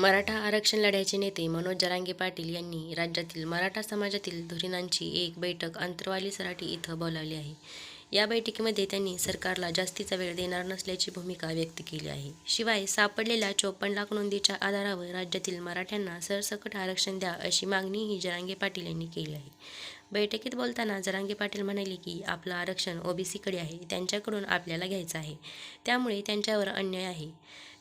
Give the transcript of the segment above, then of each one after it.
मराठा आरक्षण लढ्याचे नेते मनोज जरांगे पाटील यांनी राज्यातील मराठा समाजातील धुरीणांची एक बैठक अंतरवाली सराठी इथं बोलावली आहे. या बैठकीमध्ये त्यांनी सरकारला जास्तीचा वेळ देणार नसल्याची भूमिका व्यक्त केली आहे. शिवाय सापडलेल्या चोपन्न लाख नोंदीच्या आधारावर राज्यातील मराठ्यांना सरसकट आरक्षण द्या अशी मागणीही जरांगे पाटील यांनी केली आहे. बैठकीत बोलताना जरांगे पाटील म्हणाले की आपलं आरक्षण ओबीसीकडे आहे त्यांच्याकडून आपल्याला घ्यायचं आहे. त्यामुळे त्यांच्यावर अन्याय आहे.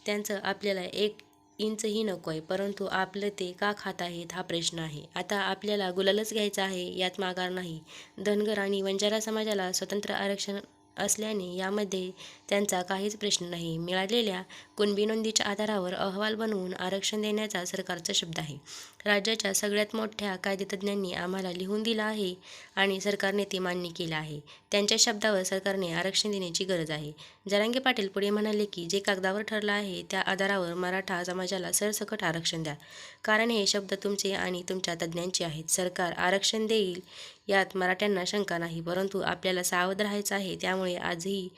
त्यांचं आपल्याला एक इंचही नको आहे परंतु आपलं ते का खात आहेत हा प्रश्न आहे. आता आपल्याला गुलालच घ्यायचा आहे यात माघार नाही. धनगर आणि वंजारा समाजाला स्वतंत्र आरक्षण असल्याने यामध्ये त्यांचा काहीच प्रश्न नाही. मिळालेल्या कुणबी नोंदीच्या आधारावर अहवाल बनवून आरक्षण देण्याचा सरकारचा शब्द आहे. राज्याच्या सगळ्यात मोठ्या कायदेतज्ञांनी आम्हाला लिहून दिलं आहे आणि सरकारने ते मान्य केलं आहे. त्यांच्या शब्दावर सरकारने आरक्षण देण्याची गरज आहे. जरांगे पाटील पुढे म्हणाले की जे कागदावर ठरलं आहे त्या आधारावर मराठा समाजाला सरसकट आरक्षण द्या. कारण हे शब्द तुमचे आणि तुमच्या तज्ज्ञांचे आहेत. सरकार आरक्षण देईल यात मराठ्यांना शंका नाही परंतु आपल्याला सावध राहायचं आहे त्यामुळे आजही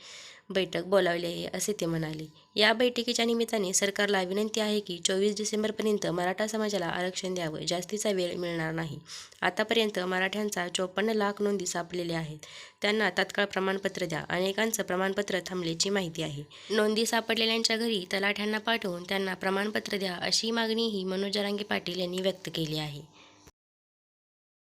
बैठक बोलावली आहे असे ते म्हणाले. या बैठकीच्या निमित्ताने सरकारला विनंती आहे की चोवीस डिसेंबरपर्यंत मराठा समाजाला आरक्षण द्यावं जास्तीचा वेळ मिळणार नाही. आतापर्यंत मराठ्यांचा चोपन्न लाख नोंदी सापलेल्या आहेत. त्यांना तात्काळ प्रमाणपत्र द्या अनेकांचं प्रमाणपत्र थांबल्याची माहिती आहे. नोंदी सापडलेल्यांच्या घरी तलाठ्यांना पाठवून त्यांना प्रमाणपत्र द्या अशी मागणीही मनोज जरांगे पाटील यांनी व्यक्त केली आहे.